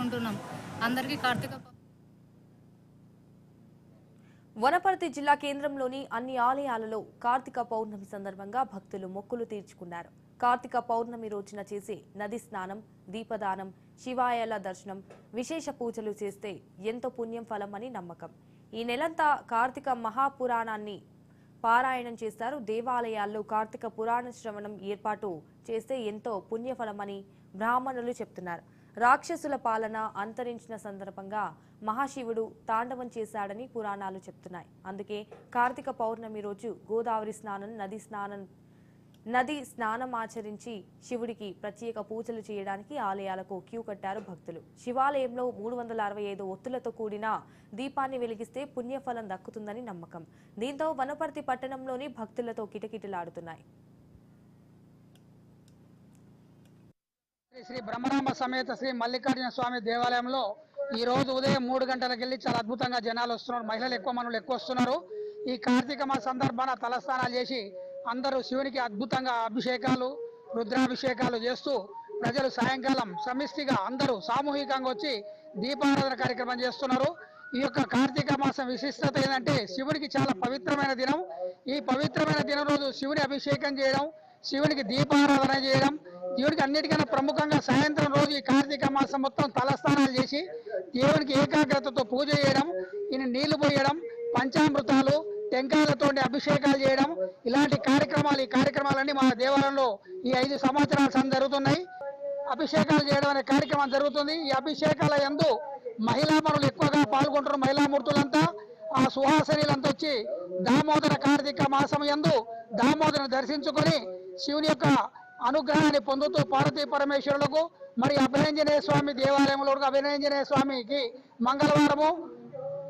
చేసుకుంటున్నాం అందరికీ కార్తీక వనపర్తి జిల్లా కేంద్రంలోని అన్ని ఆలయాలలో కార్తీక పౌర్ణమి సందర్భంగా భక్తులు మొక్కులు తీర్చుకున్నారు. కార్తీక పౌర్ణమి రోజున చేసే నది స్నానం దీపదానం శివాలయాల దర్శనం విశేష పూజలు చేస్తే ఎంతో పుణ్యం ఫలమని నమ్మకం. ఈ నెలంతా కార్తీక మహాపురాణాన్ని పారాయణం చేస్తారు. దేవాలయాల్లో కార్తీక పురాణ శ్రవణం ఏర్పాటు చేస్తే ఎంతో పుణ్యఫలమని బ్రాహ్మణులు చెప్తున్నారు. రాక్షసుల పాలన అంతరించిన సందర్భంగా మహాశివుడు తాండవం చేశాడని పురాణాలు చెప్తున్నాయి. అందుకే కార్తీక పౌర్ణమి రోజు గోదావరి స్నానం నది స్నానం నది స్నానమాచరించి శివుడికి ప్రత్యేక పూజలు చేయడానికి ఆలయాలకు క్యూ కట్టారు భక్తులు. శివాలయంలో మూడు వందల అరవై ఐదు ఒత్తులతో కూడిన దీపాన్ని వెలిగిస్తే పుణ్యఫలం దక్కుతుందని నమ్మకం. దీంతో వనపర్తి పట్టణంలోని భక్తులతో కిటకిటలాడుతున్నాయి. శ్రీ బ్రహ్మరామ సమేత శ్రీ మల్లికార్జున స్వామి దేవాలయంలో ఈ రోజు ఉదయం మూడు గంటలకు వెళ్ళి చాలా అద్భుతంగా జనాలు వస్తున్నారు. మహిళలు ఎక్కువ మనులు ఎక్కువ వస్తున్నారు. ఈ కార్తీక మాస సందర్భాన తలస్నానాలు చేసి అందరూ శివునికి అద్భుతంగా అభిషేకాలు రుద్రాభిషేకాలు చేస్తూ ప్రజలు సాయంకాలం సమిష్టిగా అందరూ సామూహికంగా వచ్చి దీపారాధన కార్యక్రమం చేస్తున్నారు. ఈ యొక్క కార్తీక మాసం విశిష్టత ఏంటంటే శివునికి చాలా పవిత్రమైన దినం. ఈ పవిత్రమైన దినం రోజు శివుని అభిషేకం చేయడం శివునికి దీపారాధన చేయడం దేవుడికి అన్నిటికన్నా ప్రముఖంగా సాయంత్రం రోజు ఈ కార్తీక మాసం మొత్తం తలస్నానాలు చేసి దేవునికి ఏకాగ్రతతో పూజ చేయడం ఈయన నీళ్ళు పోయడం పంచామృతాలు టెంకాయలతో అభిషేకాలు చేయడం ఇలాంటి కార్యక్రమాలు ఈ కార్యక్రమాలన్నీ మన దేవాలయంలో ఈ ఐదు సంవత్సరాల సంది జరుగుతున్నాయి. అభిషేకాలు చేయడం అనే కార్యక్రమం జరుగుతుంది. ఈ అభిషేకాల యందు మహిళా మనులు ఎక్కువగా పాల్గొంటున్న మహిళామూర్తులంతా ఆ సుహాసనీలంతా వచ్చి దామోదర కార్తీక మాసం యందు దామోదరుని దర్శించుకొని శివుని యొక్క అనుగ్రహాన్ని పొందుతూ పార్వతీ పరమేశ్వరులకు మరి అభినంజనేయ స్వామి దేవాలయంలో అభినంజనేయ స్వామికి మంగళవారము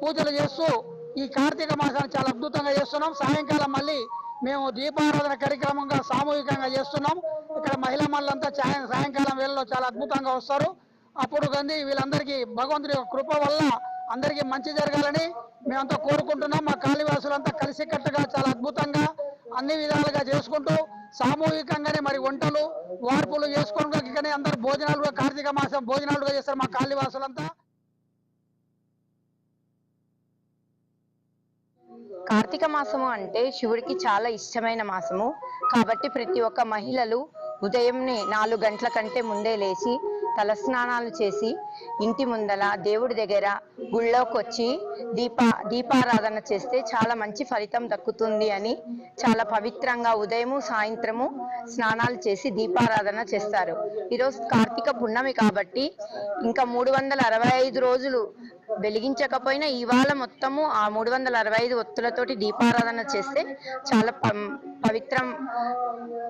పూజలు చేస్తూ ఈ కార్తీక మాసాన్ని చాలా అద్భుతంగా చేస్తున్నాం. సాయంకాలం మళ్ళీ మేము దీపారాధన కార్యక్రమంగా సామూహికంగా చేస్తున్నాం. ఇక్కడ మహిళా మండలంతా సాయం- సాయంకాలం వేళలో చాలా అద్భుతంగా వస్తారు. అప్పుడు గంది వీళ్ళందరికీ భగవంతుడి కృప వల్ల అందరికీ మంచి జరగాలని మేమంతా కోరుకుంటున్నాం. మా కాళీవాసులంతా కలిసికట్టుగా చాలా అద్భుతంగా అన్ని విధాలుగా చేసుకుంటూ సామూహికంగానే మరి వంటలు వార్పులు చేసుకుంటూ అందరు భోజనాలుగా కార్తీక మాసం భోజనాలుగా చేస్తారు మా కాళీవాసులంతా కార్తీక మాసము అంటే శివుడికి చాలా ఇష్టమైన మాసము. కాబట్టి ప్రతి ఒక్క మహిళలు ఉదయంనే నాలుగు గంటల కంటే ముందే లేచి తలస్నానాలు చేసి ఇంటి ముందల దేవుడి దగ్గర గుళ్ళోకి వచ్చి దీప దీపారాధన చేస్తే చాలా మంచి ఫలితం దక్కుతుంది అని చాలా పవిత్రంగా ఉదయము సాయంత్రము స్నానాలు చేసి దీపారాధన చేస్తారు. ఈరోజు కార్తీక పున్నమి కాబట్టి ఇంకా మూడు వందల అరవై ఐదు రోజులు వెలిగించకపోయినా ఇవాళ మొత్తము ఆ మూడు వందల అరవై ఐదు ఒత్తులతోటి దీపారాధన చేస్తే చాలా పం- పవిత్రం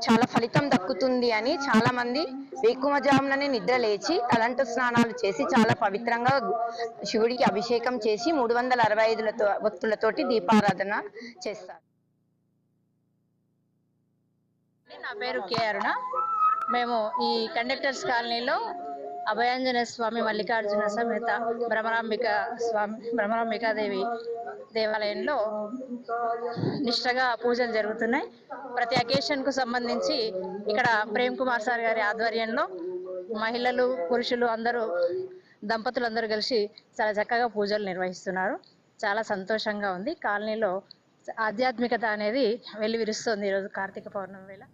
చాలా ఫలితం దక్కుతుంది అని చాలా మంది వేకుమజాముననే నిద్ర లేచి తలంటు స్నానాలు చేసి చాలా పవిత్రంగా శివుడికి అభిషేకం చేసి మూడు వందల అరవై ఐదులతో ఒత్తులతోటి దీపారాధన చేస్తారు. నా పేరు కే అరుణ. మేము ఈ కండక్టర్స్ కాలనీలో అభయాంజనేయ స్వామి మల్లికార్జున సమేత భ్రమరాంబిక స్వామి భ్రమరాంబికాదేవి దేవాలయంలో నిష్టగా పూజలు జరుగుతున్నాయి. ప్రతి అకేషన్కు సంబంధించి ఇక్కడ ప్రేమ్ కుమార్ సార్ గారి ఆధ్వర్యంలో మహిళలు పురుషులు అందరూ దంపతులు అందరూ కలిసి చాలా చక్కగా పూజలు నిర్వహిస్తున్నారు. చాలా సంతోషంగా ఉంది. కాలనీలో ఆధ్యాత్మికత అనేది వెల్లివిరుస్తుంది ఈరోజు కార్తీక పౌర్ణమి వేళ.